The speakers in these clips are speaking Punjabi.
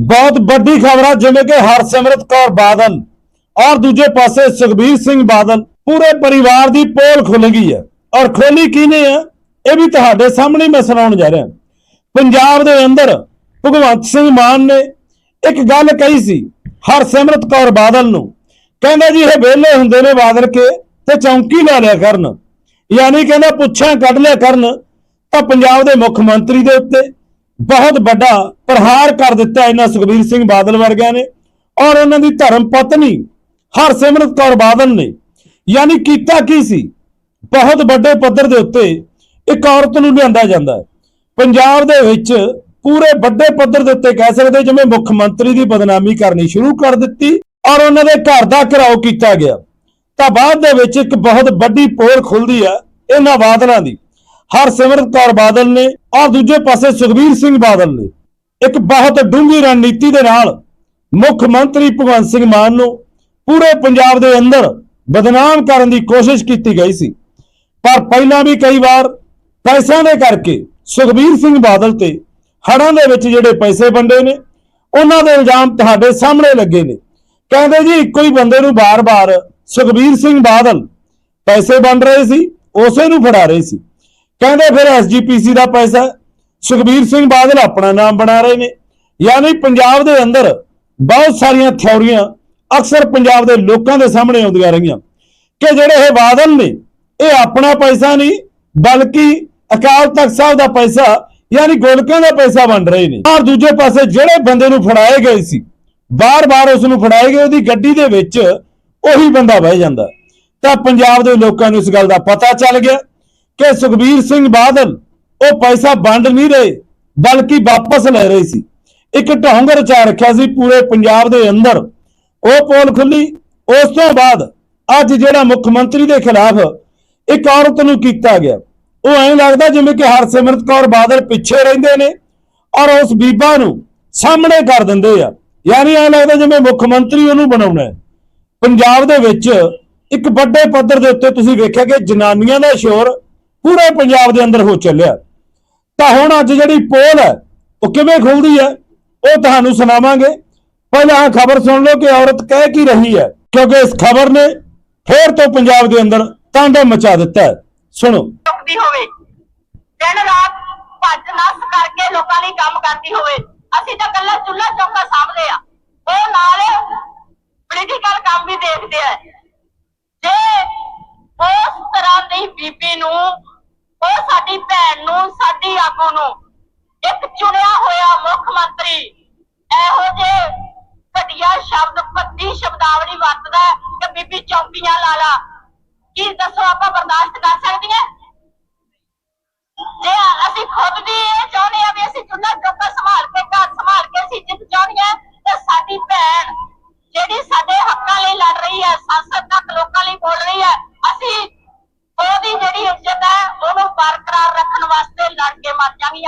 ਬਹੁਤ ਵੱਡੀ ਖਬਰ ਆ ਜਿਵੇਂ ਕਿ ਹਰਸਿਮਰਤ ਕੌਰ ਬਾਦਲ ਔਰ ਦੂਜੇ ਪਾਸੇ ਸੁਖਬੀਰ ਸਿੰਘ ਬਾਦਲ, ਪੂਰੇ ਪਰਿਵਾਰ ਦੀ ਪੋਲ ਖੁੱਲ ਗਈ ਹੈ। ਔਰ ਖੋਲੀ ਕਿਹਨੇ ਹੈ ਇਹ ਵੀ ਤੁਹਾਡੇ ਸਾਹਮਣੇ ਮੈਂ ਸੁਣਾਉਣ ਜਾ ਰਿਹਾ। ਪੰਜਾਬ ਦੇ ਅੰਦਰ ਭਗਵੰਤ ਸਿੰਘ ਮਾਨ ਨੇ ਇੱਕ ਗੱਲ ਕਹੀ ਸੀ, ਹਰਸਿਮਰਤ ਕੌਰ ਬਾਦਲ ਨੂੰ। ਕਹਿੰਦਾ ਜੀ, ਇਹ ਵਿਹਲੇ ਹੁੰਦੇ ਨੇ ਬਾਦਲ ਕੇ, ਤੇ ਚੌਂਕੀ ਲਾ ਲਿਆ ਕਰਨ। ਯਾਨੀ ਕਹਿੰਦਾ ਪੁੱਛਾਂ ਕੱਢ ਲਿਆ ਕਰਨ, ਤਾਂ ਪੰਜਾਬ ਦੇ ਮੁੱਖ ਮੰਤਰੀ ਦੇ ਉੱਤੇ ਬਹੁਤ ਵੱਡਾ ਪ੍ਰਹਾਰ ਕਰ ਦਿੱਤਾ ਇਹਨਾਂ ਸੁਖਬੀਰ ਸਿੰਘ ਬਾਦਲ ਵਰਗਿਆਂ ਨੇ ਔਰ ਉਹਨਾਂ ਦੀ ਧਰਮ ਪਤਨੀ ਹਰਸਿਮਰਤ ਕੌਰ ਬਾਦਲ ਨੇ। ਯਾਨੀ ਕੀਤਾ ਕੀ ਸੀ? ਬਹੁਤ ਵੱਡੇ ਪੱਧਰ ਦੇ ਉੱਤੇ ਇੱਕ ਔਰਤ ਨੂੰ ਲਿਆਂਦਾ ਜਾਂਦਾ ਹੈ। ਪੰਜਾਬ ਦੇ ਵਿੱਚ ਪੂਰੇ ਵੱਡੇ ਪੱਧਰ ਦੇ ਉੱਤੇ ਕਹਿ ਸਕਦੇ ਜਿਵੇਂ ਮੁੱਖ ਮੰਤਰੀ ਦੀ ਬਦਨਾਮੀ ਕਰਨੀ ਸ਼ੁਰੂ ਕਰ ਦਿੱਤੀ ਔਰ ਉਹਨਾਂ ਦੇ ਘਰ ਦਾ ਘਿਰਾਓ ਕੀਤਾ ਗਿਆ। ਤਾਂ ਬਾਅਦ ਦੇ ਵਿੱਚ ਇੱਕ ਬਹੁਤ ਵੱਡੀ ਪੋਲ ਖੁੱਲਦੀ ਹੈ ਇਹਨਾਂ ਬਾਦਲਾਂ ਦੀ। ਹਰਸਿਮਰਤ ਕੌਰ ਬਾਦਲ ਨੇ ਔਰ ਦੂਜੇ ਪਾਸੇ ਸੁਖਬੀਰ ਸਿੰਘ ਬਾਦਲ ਨੇ ਇੱਕ ਬਹੁਤ ਡੂੰਘੀ ਰਣਨੀਤੀ ਦੇ ਨਾਲ ਮੁੱਖ ਮੰਤਰੀ ਭਗਵੰਤ ਸਿੰਘ ਮਾਨ ਨੂੰ ਪੂਰੇ ਪੰਜਾਬ ਦੇ ਅੰਦਰ ਬਦਨਾਮ ਕਰਨ ਦੀ ਕੋਸ਼ਿਸ਼ ਕੀਤੀ ਗਈ ਸੀ। ਪਰ ਪਹਿਲਾਂ ਵੀ ਕਈ ਵਾਰ ਪੈਸਿਆਂ ਦੇ ਕਰਕੇ ਸੁਖਬੀਰ ਸਿੰਘ ਬਾਦਲ ਤੇ ਹੜਾਂ ਦੇ ਵਿੱਚ ਜਿਹੜੇ ਪੈਸੇ ਵੰਡੇ ਨੇ, ਉਹਨਾਂ ਦੇ ਇਲਜ਼ਾਮ ਤੁਹਾਡੇ ਸਾਹਮਣੇ ਲੱਗੇ ਨੇ। ਕਹਿੰਦੇ ਜੀ, ਇੱਕੋ ਹੀ ਬੰਦੇ ਨੂੰ ਬਾਰ-ਬਾਰ ਸੁਖਬੀਰ ਸਿੰਘ ਬਾਦਲ ਪੈਸੇ ਵੰਡ ਰਹੇ ਸੀ, ਉਸੇ ਨੂੰ ਫੜਾ ਰਹੇ ਸੀ। ਕਹਿੰਦੇ ਫਿਰ ਐਸਜੀਪੀਸੀ ਦਾ ਪੈਸਾ ਸੁਖਬੀਰ ਸਿੰਘ ਬਾਦਲ ਆਪਣਾ ਨਾਮ ਬਣਾ ਰਹੇ ਨੇ। ਯਾਨੀ ਪੰਜਾਬ ਦੇ ਅੰਦਰ ਬਹੁਤ ਸਾਰੀਆਂ ਥਿਉਰੀਆਂ ਅਕਸਰ ਪੰਜਾਬ ਦੇ ਲੋਕਾਂ ਦੇ ਸਾਹਮਣੇ ਆਉਂਦੀਆਂ ਰਹੀਆਂ ਕਿ ਜਿਹੜੇ ਇਹ ਬਾਦਲ ਨੇ, ਇਹ ਆਪਣਾ ਪੈਸਾ ਨਹੀਂ, ਬਲਕਿ ਅਕਾਲ ਤਖਤ ਸਾਹਿਬ ਦਾ ਪੈਸਾ, ਯਾਨੀ ਗੋਲਕਾਂ ਦਾ ਪੈਸਾ ਵੰਡ ਰਹੇ ਨੇ। ਔਰ ਦੂਜੇ ਪਾਸੇ ਜਿਹੜੇ ਬੰਦੇ ਨੂੰ ਫੜਾਏ ਗਏ ਸੀ, ਬਾਰ-ਬਾਰ ਉਸ ਨੂੰ ਫੜਾਏ ਗਏ, ਉਹਦੀ ਗੱਡੀ ਦੇ ਵਿੱਚ ਉਹੀ ਬੰਦਾ ਬਹਿ ਜਾਂਦਾ। ਤਾਂ ਪੰਜਾਬ ਦੇ ਲੋਕਾਂ ਨੂੰ ਇਸ ਗੱਲ ਦਾ ਪਤਾ ਚੱਲ ਗਿਆ। ਕਿ ਸੁਖਬੀਰ ਸਿੰਘ ਬਾਦਲ, ਉਹ ਪੈਸਾ ਵੰਡ ਨਹੀਂ ਰਹੇ, ਬਲਕਿ ਵਾਪਸ ਲੈ ਰਹੇ ਸੀ। ਇੱਕ ਢੋਂਗ ਰਚਾ ਰੱਖਿਆ ਸੀ ਪੂਰੇ ਪੰਜਾਬ ਦੇ ਅੰਦਰ। ਉਹ ਪੋਲ ਖੁੱਲੀ ਉਸ ਤੋਂ ਬਾਅਦ ਅੱਜ ਜਿਹੜਾ ਮੁੱਖ ਮੰਤਰੀ ਦੇ ਖਿਲਾਫ ਇੱਕ ਔਰਤ ਨੂੰ ਕੀਤਾ ਗਿਆ। ਉਹ ਐਂ ਲੱਗਦਾ ਜਿਵੇਂ ਕਿ ਹਰਸਿਮਰਤ ਕੌਰ ਬਾਦਲ ਪਿੱਛੇ ਰਹਿੰਦੇ ਨੇ ਔਰ ਉਸ ਬੀਬਾ ਨੂੰ ਸਾਹਮਣੇ ਕਰ ਦਿੰਦੇ ਆ। ਯਾਨੀ ਐਂ ਲੱਗਦਾ ਜਿਵੇਂ ਮੁੱਖ ਮੰਤਰੀ ਉਹਨੂੰ ਬਣਾਉਣਾ ਹੈ। ਪੰਜਾਬ ਦੇ ਵਿੱਚ ਇੱਕ ਵੱਡੇ ਪੱਧਰ ਦੇ ਉੱਤੇ ਤੁਸੀਂ ਵੇਖਿਆ ਕਿ ਜਨਾਨੀਆਂ ਦਾ ਸ਼ੋਰ ਪੂਰੇ ਪੰਜਾਬ ਦੇ ਅੰਦਰ ਹੋ ਚੱਲਿਆ। ਤਾਂ ਹੁਣ ਅੱਜ ਜਿਹੜੀ ਪੋਲ ਹੈ, ਉਹ ਕਿਵੇਂ ਖੁੱਲਦੀ ਹੈ, ਉਹ ਤੁਹਾਨੂੰ ਸੁਣਾਵਾਂਗੇ। ਪਹਿਲਾਂ ਖਬਰ ਸੁਣ ਲਓ ਕਿ ਔਰਤ ਕਹਿ ਕੀ ਰਹੀ ਹੈ, ਕਿਉਂਕਿ ਇਸ ਖਬਰ ਨੇ ਫੇਰ ਤੋਂ ਪੰਜਾਬ ਦੇ ਅੰਦਰ ਤਾਂਡਾ ਮਚਾ ਦਿੱਤਾ ਹੈ। ਸੁਣੋ। ਚੁੱਕਦੀ ਹੋਵੇ। ਦਿਨ ਰਾਤ ਭੱਜ ਨੱਸ ਕਰਕੇ ਲੋਕਾਂ ਲਈ ਕੰਮ ਕਰਦੀ ਹੋਵੇ। ਅਸੀਂ ਤਾਂ ਕੱਲਾ ਚੁੱਲ੍ਹਾ ਚੌਂਕਾ ਸਾਂਭਦੇ ਆ ਉਹ ਨਾਲ ਪੋਲੀਟੀਕਲ ਕੰਮ ਵੀ ਦੇਖਦੇ ਆ ਜੇ ਉਸ ਤਰ੍ਹਾਂ ਦੀ ਬੀਬੀ ਨੂੰ ਉਹ ਸਾਡੀ ਭੈਣ ਨੂੰ, ਸਾਡੀ ਆਗੂ ਨੂੰ। ਇੱਕ ਚੁਣਿਆ ਹੋਇਆ ਮੁੱਖ ਮੰਤਰੀ ਇਹੋ ਜੇ ਘਟੀਆ ਸ਼ਬਦ ਪੱਤੀ ਸ਼ਬਦਾਵਲੀ ਵਰਤਦਾ ਹੈ ਕਿ ਬੀਬੀ ਚੌਂਕੀਆਂ ਲਾ ਲਾ। ਕੀ ਦੱਸੋ ਆਪਾਂ ਬਰਦਾਸ਼ਤ ਕਰ ਸਕਦੀਆਂ? ਜੇ ਅਸੀਂ ਖੁਦ ਵੀ ਇਹ ਚਾਹੁੰਦੇ ਆ ਵੀ ਅਸੀਂ ਚੁੱਲ੍ਹਾ ਚੌਕਾ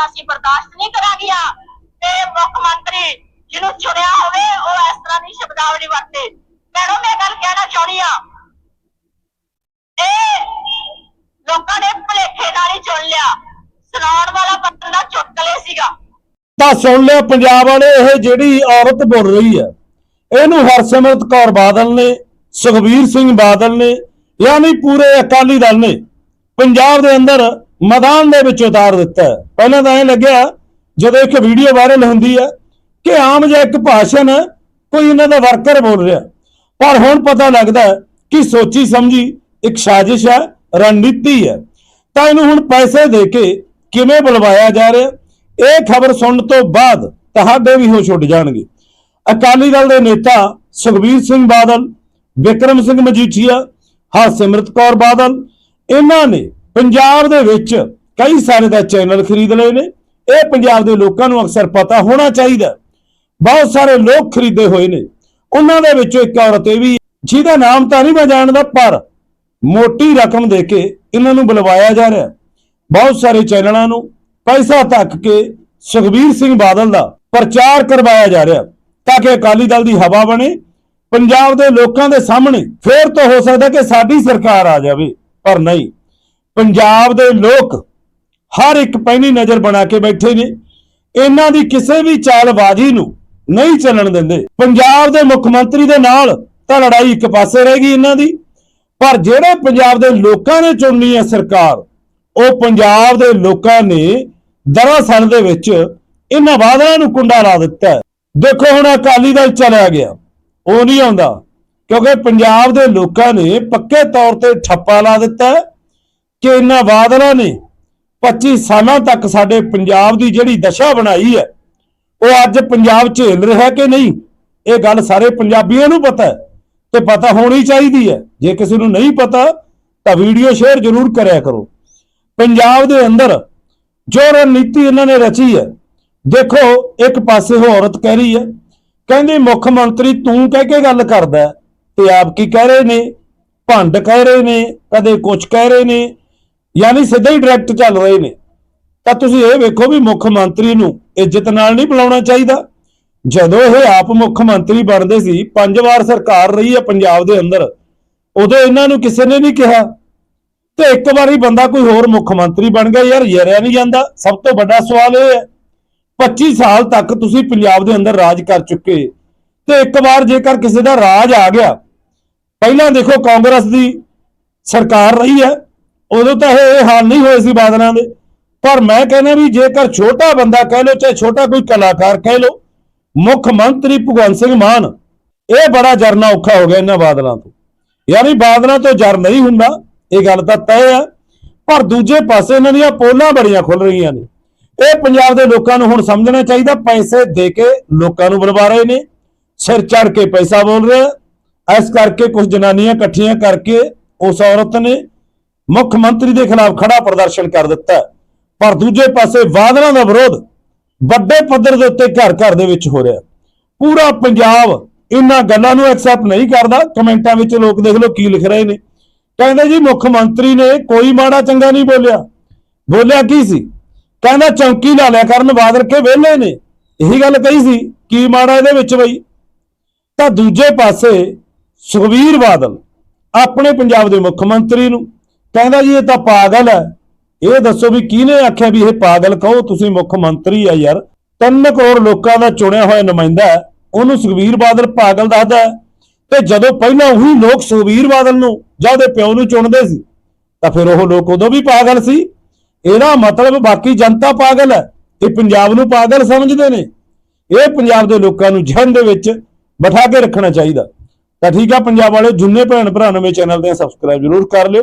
ਮਰ ਅਸੀਂ ਬਰਦਾਸ਼ਤ ਨਹੀਂ ਕਰਾਂਗੀਆਂ ਤੇ ਮੁੱਖ ਮੰਤਰੀ ਜਿਹਨੂੰ ਚੁਣਿਆ ਹੋਵੇ, ਉਹ ਇਸ ਤਰ੍ਹਾਂ ਦੀ ਸ਼ਬਦਾਵਲੀ ਵਰਤੇ। ਭੈਣੋ, ਮੈਂ ਗੱਲ ਕਹਿਣਾ ਚਾਹੁੰਦੀ ਆ। ਇਹ ਲੋਕਾਂ ਨੇ ਭਲੇਖੇ ਨਾਲ ਹੀ ਚੁਣ ਲਿਆ। ਸੁਣਾਉਣ ਵਾਲਾ ਬੰਦਾ ਚੁਟਕਲੇ ਸੀਗਾ। ਤਾਂ ਸੁਣ ਲਿਆ ਪੰਜਾਬ ਵਾਲੇ, ਇਹ ਜਿਹੜੀ ਔਰਤ ਬੋਲ ਰਹੀ ਹੈ, ਇਹਨੂੰ ਹਰਸਿਮਰਤ ਕੌਰ ਬਾਦਲ ਨੇ, ਸੁਖਬੀਰ ਸਿੰਘ ਬਾਦਲ ਨੇ, ਯਾਨੀ ਪੂਰੇ ਅਕਾਲੀ ਦਲ ਨੇ, ਪੰਜਾਬ ਦੇ ਅੰਦਰ ਮੈਦਾਨ ਦੇ ਵਿੱਚ ਉਤਾਰ ਦਿੱਤਾ ਹੈ। ਪਹਿਲਾਂ ਤਾਂ ਐਂ ਲੱਗਿਆ ਜਦੋਂ ਇੱਕ ਵੀਡੀਓ ਵਾਇਰਲ ਹੁੰਦੀ ਹੈ ਕਿ ਆਮ ਜਿਹਾ ਇੱਕ ਭਾਸ਼ਣ ਹੈ, ਕੋਈ ਇਹਨਾਂ ਦਾ ਵਰਕਰ ਬੋਲ ਰਿਹਾ। ਪਰ ਹੁਣ ਪਤਾ ਲੱਗਦਾ ਕਿ ਸੋਚੀ ਸਮਝੀ ਇੱਕ ਸਾਜ਼ਿਸ਼ ਹੈ ਰਣਨੀਤੀ ਹੈ। ਤਾਂ ਇਹਨੂੰ ਹੁਣ ਪੈਸੇ ਦੇ ਕੇ ਕਿਵੇਂ ਬੁਲਵਾਇਆ ਜਾ ਰਿਹਾ ਇਹ ਖਬਰ ਸੁਣਨ ਤੋਂ ਬਾਅਦ ਤੁਹਾਡੇ ਵੀ ਹੋਸ਼ ਛੁੱਟ ਜਾਣਗੇ। ਅਕਾਲੀ ਦਲ ਦੇ ਨੇਤਾ ਸੁਖਬੀਰ ਸਿੰਘ ਬਾਦਲ ਵਿਕਰਮ ਸਿੰਘ ਮਜੀਠੀਆ ਹਰਸਿਮਰਤ ਕੌਰ ਬਾਦਲ ਇਹਨਾਂ ਨੇ ਪੰਜਾਬ ਦੇ ਵਿੱਚ ਕਈ ਸਾਰੇ ਦਾ ਚੈਨਲ ਖਰੀਦ ਲਏ ਨੇ। ਇਹ ਪੰਜਾਬ ਦੇ ਲੋਕਾਂ ਨੂੰ ਅਕਸਰ ਪਤਾ ਹੋਣਾ ਚਾਹੀਦਾ ਬਹੁਤ ਸਾਰੇ ਲੋਕ ਖਰੀਦੇ ਹੋਏ ਨੇ। ਉਹਨਾਂ ਦੇ ਵਿੱਚੋਂ ਇੱਕ ਔਰਤ ਇਹ ਵੀ, ਜਿਹਦਾ ਨਾਮ ਤਾਂ ਨਹੀਂ ਮੈਂ ਜਾਣਦਾ, ਪਰ ਮੋਟੀ ਰਕਮ ਦੇ ਕੇ ਇਹਨਾਂ ਨੂੰ ਬੁਲਵਾਇਆ ਜਾ ਰਿਹਾ ਬਹੁਤ ਸਾਰੇ ਚੈਨਲਾਂ ਨੂੰ ਪੈਸਾ ਧੱਕ ਕੇ ਸੁਖਬੀਰ ਸਿੰਘ ਬਾਦਲ ਦਾ ਪ੍ਰਚਾਰ ਕਰਵਾਇਆ ਜਾ ਰਿਹਾ ਤਾਂ ਕਿ ਅਕਾਲੀ ਦਲ ਦੀ ਹਵਾ ਬਣੇ। ਪੰਜਾਬ ਦੇ ਲੋਕਾਂ ਦੇ ਸਾਹਮਣੇ ਫੇਰ ਤੋਂ ਹੋ ਸਕਦਾ ਕਿ ਸਾਡੀ ਸਰਕਾਰ ਆ ਜਾਵੇ, ਪਰ ਨਹੀਂ। ਪੰਜਾਬ ਦੇ ਲੋਕ ਹਰ ਇੱਕ ਪੈਣੀ ਨਜ਼ਰ ਬਣਾ ਕੇ ਬੈਠੇ ਨੇ। ਇਹਨਾਂ ਦੀ ਕਿਸੇ ਵੀ ਚਾਲਬਾਜ਼ੀ ਨੂੰ ਨਹੀਂ ਚੱਲਣ ਦਿੰਦੇ। ਪੰਜਾਬ ਦੇ ਮੁੱਖ ਮੰਤਰੀ ਦੇ ਨਾਲ ਤਾਂ ਲੜਾਈ ਇੱਕ ਪਾਸੇ ਰਹੇਗੀ ਇਹਨਾਂ ਦੀ। ਪਰ ਜਿਹੜੇ ਪੰਜਾਬ ਦੇ ਲੋਕਾਂ ਨੇ ਚੁਣਨੀ ਹੈ ਸਰਕਾਰ, ਉਹ ਪੰਜਾਬ ਦੇ ਲੋਕਾਂ ਨੇ ਦਰਅਸਲ ਦੇ ਵਿੱਚ ਇਹਨਾਂ ਵਾਅਦਿਆਂ ਨੂੰ ਕੁੰਡਾ ਲਾ ਦਿੱਤਾ ਦੇਖੋ ਹੁਣ ਅਕਾਲੀ ਦਲ ਚਲਿਆ ਗਿਆ। ਉਹ ਨਹੀਂ ਆਉਂਦਾ, ਕਿਉਂਕਿ ਪੰਜਾਬ ਦੇ ਲੋਕਾਂ ਨੇ ਪੱਕੇ ਤੌਰ ਤੇ ਠੱਪਾ ਲਾ ਦਿੱਤਾ ਕਿ ਇਹਨਾਂ ਬਾਦਲਾਂ ਨੇ 25 ਸਾਲਾਂ ਤੱਕ ਸਾਡੇ ਪੰਜਾਬ ਦੀ ਜਿਹੜੀ ਦਸ਼ਾ ਬਣਾਈ ਹੈ, ਉਹ ਅੱਜ ਪੰਜਾਬ ਝੇਲ ਰਿਹਾ ਕਿ ਨਹੀਂ? ਇਹ ਗੱਲ ਸਾਰੇ ਪੰਜਾਬੀਆਂ ਨੂੰ ਪਤਾ ਹੈ ਤੇ ਪਤਾ ਹੋਣੀ ਚਾਹੀਦੀ ਹੈ। ਜੇ ਕਿਸੇ ਨੂੰ ਨਹੀਂ ਪਤਾ, ਤਾਂ ਵੀਡੀਓ ਸ਼ੇਅਰ ਜ਼ਰੂਰ ਕਰਿਆ ਕਰੋ। ਪੰਜਾਬ ਦੇ ਅੰਦਰ ਜੋ ਰਣਨੀਤੀ ਇਹਨਾਂ ਨੇ ਰਚੀ ਹੈ, ਦੇਖੋ, ਇੱਕ ਪਾਸੇ ਉਹ ਔਰਤ ਕਹਿ ਰਹੀ ਹੈ, ਕਹਿੰਦੀ ਮੁੱਖ ਮੰਤਰੀ ਤੂੰ ਕਹਿ ਕੇ ਗੱਲ ਕਰਦਾ ਤੇ ਆਪ ਕੀ ਕਹਿ ਰਹੇ ਨੇ? ਭੰਡ ਕਹਿ ਰਹੇ ਨੇ, ਕਦੇ ਕੁਝ ਕਹਿ ਰਹੇ ਨੇ ਯਾਨੀ ਸਿੱਧਾ ਹੀ ਡਾਇਰੈਕਟ ਚੱਲ ਰਹੇ ਨੇ। ਤਾਂ ਤੁਸੀਂ ਇਹ ਵੇਖੋ ਵੀ ਮੁੱਖ ਮੰਤਰੀ ਨੂੰ ਇੱਜ਼ਤ ਨਾਲ ਨਹੀਂ ਬੁਲਾਉਣਾ ਚਾਹੀਦਾ। ਜਦੋਂ ਇਹ ਆਪ ਮੁੱਖ ਮੰਤਰੀ ਬਣਦੇ ਸੀ, ਪੰਜ ਵਾਰ ਸਰਕਾਰ ਰਹੀ ਹੈ ਪੰਜਾਬ ਦੇ ਅੰਦਰ, ਉਦੋਂ ਇਹਨਾਂ ਨੂੰ ਕਿਸੇ ਨੇ ਨਹੀਂ ਕਿਹਾ। ਤੇ ਇੱਕ ਵਾਰੀ ਬੰਦਾ ਕੋਈ ਹੋਰ ਮੁੱਖ ਮੰਤਰੀ ਬਣ ਗਿਆ, ਯਾਰ ਯਰਿਆ ਨਹੀਂ ਜਾਂਦਾ। ਸਭ ਤੋਂ ਵੱਡਾ ਸਵਾਲ ਇਹ ਹੈ 25 ਸਾਲ ਤੱਕ ਤੁਸੀਂ ਪੰਜਾਬ ਦੇ ਅੰਦਰ ਰਾਜ ਕਰ ਚੁੱਕੇ। ਤੇ ਇੱਕ ਵਾਰ ਜੇਕਰ ਕਿਸੇ ਦਾ ਰਾਜ ਆ ਗਿਆ, ਪਹਿਲਾਂ ਦੇਖੋ ਕਾਂਗਰਸ ਦੀ ਸਰਕਾਰ ਰਹੀ ਹੈ। ਉਦੋਂ ਤਾਂ ਇਹ ਹਾਲ ਨਹੀਂ ਹੋਏ ਸੀ ਬਾਦਲਾਂ ਦੇ। ਪਰ ਮੈਂ ਕਹਿੰਦਾ ਵੀ ਜੇਕਰ ਛੋਟਾ ਬੰਦਾ ਕਹਿ ਲੋ ਚਾਹੇ ਛੋਟਾ ਕੋਈ ਕਲਾਕਾਰ ਕਹਿ ਲੋ ਮੁੱਖ ਮੰਤਰੀ ਭਗਵੰਤ ਸਿੰਘ ਮਾਨ, ਇਹ ਬੜਾ ਜਰਨਾ ਔਖਾ ਹੋ ਗਿਆ ਇਹਨਾਂ ਬਾਦਲਾਂ ਤੋਂ। ਯਾਨੀ ਬਾਦਲਾਂ ਤੋਂ ਜਰ ਨਹੀਂ ਹੁੰਦਾ, ਇਹ ਗੱਲ ਤਾਂ ਤੈਅ ਹੈ ਪਰ ਦੂਜੇ ਪਾਸੇ ਇਹਨਾਂ ਦੀਆਂ ਪੋਲਾਂ ਬੜੀਆਂ ਖੁੱਲ ਰਹੀਆਂ ਨੇ। ਇਹ ਪੰਜਾਬ ਦੇ ਲੋਕਾਂ ਨੂੰ ਹੁਣ ਸਮਝਣਾ ਚਾਹੀਦਾ, ਪੈਸੇ ਦੇ ਕੇ ਲੋਕਾਂ ਨੂੰ ਬੁਲਵਾ ਰਹੇ ਨੇ। ਸਿਰ ਚੜ ਕੇ ਪੈਸਾ ਬੋਲ ਰਿਹਾ। ਇਸ ਕਰਕੇ ਕੁਝ ਜਨਾਨੀਆਂ ਇਕੱਠੀਆਂ ਕਰਕੇ ਉਸ ਔਰਤ ਨੇ ਮੁੱਖ ਮੰਤਰੀ ਦੇ ਖਿਲਾਫ ਖੜਾ ਪ੍ਰਦਰਸ਼ਨ ਕਰ ਦਿੱਤਾ ਪਰ ਦੂਜੇ ਪਾਸੇ ਬਾਦਲਾਂ ਦਾ ਵਿਰੋਧ ਵੱਡੇ ਪੱਧਰ ਦੇ ਉੱਤੇ ਘਰ ਘਰ ਦੇ ਵਿੱਚ ਹੋ ਰਿਹਾ ਪੂਰਾ ਪੰਜਾਬ ਇਹਨਾਂ ਗੱਲਾਂ ਨੂੰ ਐਕਸੈਪਟ ਨਹੀਂ ਕਰਦਾ। ਕਮੈਂਟਾਂ ਵਿੱਚ ਲੋਕ ਦੇਖ ਲਓ ਕੀ ਲਿਖ ਰਹੇ ਨੇ। ਕਹਿੰਦੇ ਜੀ ਮੁੱਖ ਮੰਤਰੀ ਨੇ ਕੋਈ ਮਾੜਾ ਚੰਗਾ ਨਹੀਂ ਬੋਲਿਆ। ਬੋਲਿਆ ਕੀ ਸੀ? ਕਹਿੰਦਾ ਚੌਂਕੀ ਲਾ ਲਿਆ ਕਰਨ ਬਾਦਲ ਕੇ ਵਿਹਲੇ ਨੇ। ਇਹੀ ਗੱਲ ਕਹੀ ਸੀ, ਕੀ ਮਾੜਾ ਇਹਦੇ ਵਿੱਚ ਬਈ? ਤਾਂ ਦੂਜੇ ਪਾਸੇ ਸੁਖਵੀਰ ਬਾਦਲ ਆਪਣੇ ਪੰਜਾਬ ਦੇ ਮੁੱਖ ਮੰਤਰੀ ਨੂੰ ਕਹਿੰਦਾ ਜੀ, ਇਹ ਤਾਂ ਪਾਗਲ ਹੈ। ਇਹ ਦੱਸੋ ਵੀ ਕਿਹਨੇ ਆਖਿਆ ਵੀ ਇਹ ਪਾਗਲ ਕਹੋ, ਤੁਸੀਂ ਮੁੱਖ ਮੰਤਰੀ ਆ ਯਾਰ। 3 ਕਰੋੜ ਲੋਕਾਂ ਦਾ ਚੁਣਿਆ ਹੋਇਆ ਨੁਮਾਇੰਦਾ ਹੈ। ਉਹਨੂੰ ਸੁਖਵੀਰ ਬਾਦਲ ਪਾਗਲ ਦੱਸਦਾ ਹੈ। ਤੇ ਜਦੋਂ ਪਹਿਲਾਂ ਉਹੀ ਲੋਕ ਸੁਖਵੀਰ ਬਾਦਲ ਨੂੰ ਜਾਂ ਉਹਦੇ ਪਿਓ ਨੂੰ ਚੁਣਦੇ ਸੀ, ਤਾਂ ਫਿਰ ਉਹ ਲੋਕ ਉਦੋਂ ਵੀ ਪਾਗਲ ਸੀ। ਇਹਦਾ ਮਤਲਬ ਬਾਕੀ ਜਨਤਾ ਪਾਗਲ ਹੈ। ਇਹ ਪੰਜਾਬ ਨੂੰ ਪਾਗਲ ਸਮਝਦੇ ਨੇ। ਇਹ ਪੰਜਾਬ ਦੇ ਲੋਕਾਂ ਨੂੰ ਜਹਨ ਦੇ ਵਿੱਚ ਬਿਠਾ ਕੇ ਰੱਖਣਾ ਚਾਹੀਦਾ। ਤਾਂ ਠੀਕ ਆ, ਪੰਜਾਬ ਵਾਲੇ ਜੁੰਨੇ ਭੈਣ ਭਰਾ ਨਵੇਂ ਚੈਨਲ ਦੇ ਸਬਸਕ੍ਰਾਈਬ ਜ਼ਰੂਰ ਕਰ ਲਿਓ।